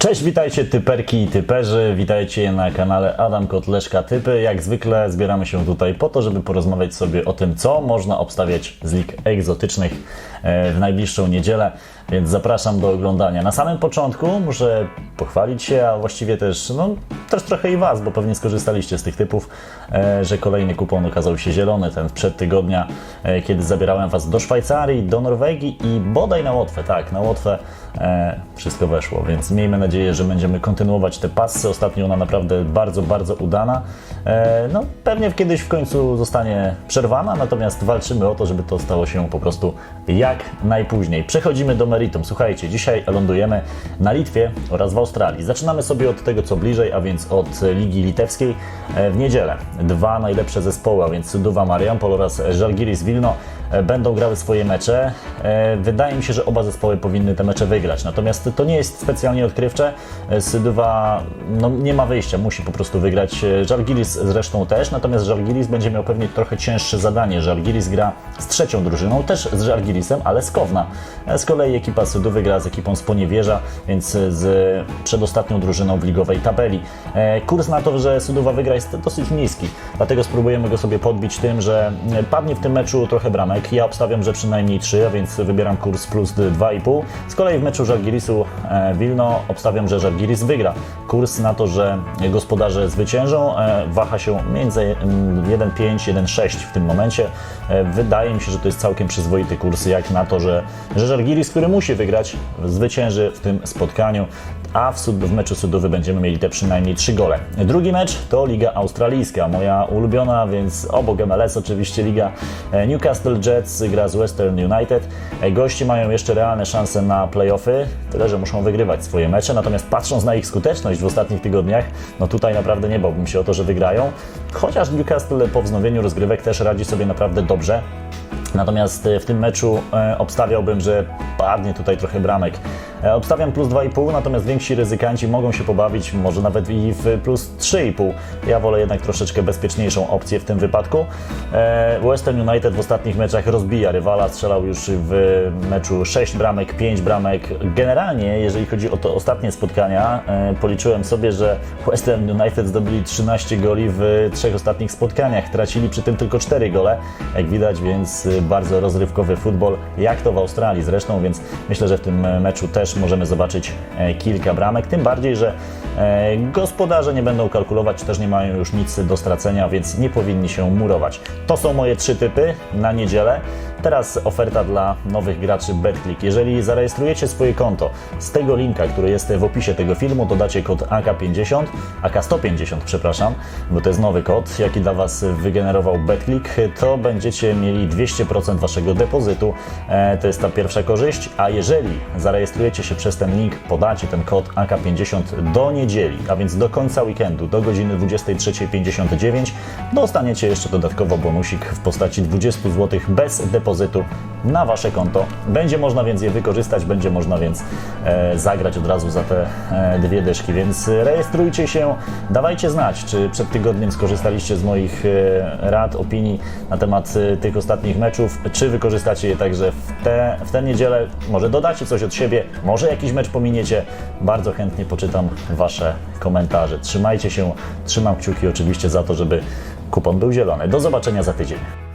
Cześć, witajcie typerki i typerzy, witajcie na kanale Adam Kotleszka Typy. Jak zwykle zbieramy się tutaj po to, żeby porozmawiać sobie o tym, co można obstawiać z lig egzotycznych w najbliższą niedzielę, więc zapraszam do oglądania. Na samym początku muszę pochwalić się, a właściwie też, no, też trochę i Was, bo pewnie skorzystaliście z tych typów, e, że kolejny kupon okazał się zielony, ten sprzed tygodnia, e, kiedy zabierałem Was do Szwajcarii, do Norwegii i bodaj na Łotwę, tak, na Łotwę e, wszystko weszło, więc miejmy nadzieję, że będziemy kontynuować te pasy. Ostatnio ona naprawdę bardzo, bardzo udana. E, no, pewnie kiedyś w końcu zostanie przerwana, natomiast walczymy o to, żeby to stało się po prostu jak najpóźniej. Przechodzimy do meritum. Słuchajcie, dzisiaj lądujemy na Litwie oraz w Australii. Zaczynamy sobie od tego, co bliżej, a więc od Ligi Litewskiej e, w niedzielę. Dwa najlepsze zespoły, a więc Suduwa Mariampol oraz Żalgiris Wilno e, będą grały swoje mecze. E, Wydaje mi się, że oba zespoły powinny te mecze wygrać. Natomiast to nie jest specjalnie odkrywcze. Sydywa no, nie ma wyjścia, musi po prostu wygrać. Żalgiris zresztą też, natomiast Żalgiris będzie miał pewnie trochę cięższe zadanie. Żalgiris gra z trzecią drużyną, też z Żalgirisem, ale z Kowna. E, Z kolei ekipa Sydywy gra z ekipą z Poniewierza, więc e, z przedostatnią drużyną w ligowej tabeli. E, Kurs na to, że Sydywa wygra jest dosyć niski, dlatego spróbujemy go sobie podbić tym, że padnie w tym meczu trochę bramek. Ja obstawiam, że przynajmniej 3, a więc wybieram kurs plus 2,5. Z kolei w meczu Żalgirisu Wilno obstawiam, że Żalgiris wygra. Kurs na to, że gospodarze zwyciężą waha się między mm, 1,5 1,6 w tym momencie. Wydaje mi się, że to jest całkiem przyzwoity kurs, jak na to, że, że Żalgiris, który musi wygrać, zwycięży w tym spotkaniu a w, sud- w meczu sudowy będziemy mieli te przynajmniej 3 gole. Drugi mecz to Liga Australijska, moja ulubiona, więc obok MLS oczywiście Liga e, Newcastle Jets gra z Western United. E, Goście mają jeszcze realne szanse na playoffy, tyle że muszą wygrywać swoje mecze, natomiast patrząc na ich skuteczność w ostatnich tygodniach, no tutaj naprawdę nie bałbym się o to, że wygrają, chociaż Newcastle po wznowieniu rozgrywek też radzi sobie naprawdę dobrze. Natomiast e, w tym meczu e, obstawiałbym, że padnie tutaj trochę bramek. E, Obstawiam plus 2,5, natomiast więksi ryzykanci mogą się pobawić, może nawet i w plus 3,5. Ja wolę jednak troszeczkę bezpieczniejszą opcję w tym wypadku. Western United w ostatnich meczach rozbija rywala, strzelał już w meczu 6 bramek, 5 bramek. Generalnie, jeżeli chodzi o to ostatnie spotkania, policzyłem sobie, że Western United zdobyli 13 goli w trzech ostatnich spotkaniach. Tracili przy tym tylko 4 gole, jak widać, więc bardzo rozrywkowy futbol, jak to w Australii zresztą, więc myślę, że w tym e, meczu też możemy zobaczyć e, kilka bramek, tym bardziej, że e, gospodarze nie będą kalkulować, też nie mają już nic do stracenia, więc nie powinni się murować. To są moje trzy typy na niedzielę. Teraz oferta dla nowych graczy BetClick. Jeżeli zarejestrujecie swoje konto z tego linka, który jest w opisie tego filmu, dodacie kod AK50, AK150, przepraszam, bo to jest nowy kod, jaki dla Was wygenerował BetClick, to będziecie mieli 200% Waszego depozytu. E, To jest ta pierwsza korzyść, a jeżeli zarejestrujecie się przez ten link, podacie ten kod AK50 do niedzieli, a więc do końca weekendu, do godziny 23.59, dostaniecie jeszcze dodatkowo bonusik w postaci 20 zł bez depozytu na Wasze konto. Będzie można więc je wykorzystać, będzie można więc e, zagrać od razu za te e, dwie dyszki, więc rejestrujcie się, dawajcie znać, czy przed tygodniem skorzystaliście z moich e, rad, opinii na temat e, tych ostatnich meczów, czy wykorzystacie je także w tę w tę niedzielę, może dodacie coś od siebie, może jakiś mecz pominiecie, bardzo chętnie poczytam Wasze komentarze. Trzymajcie się, trzymam kciuki oczywiście za to, żeby kupon był zielony. Do zobaczenia za tydzień.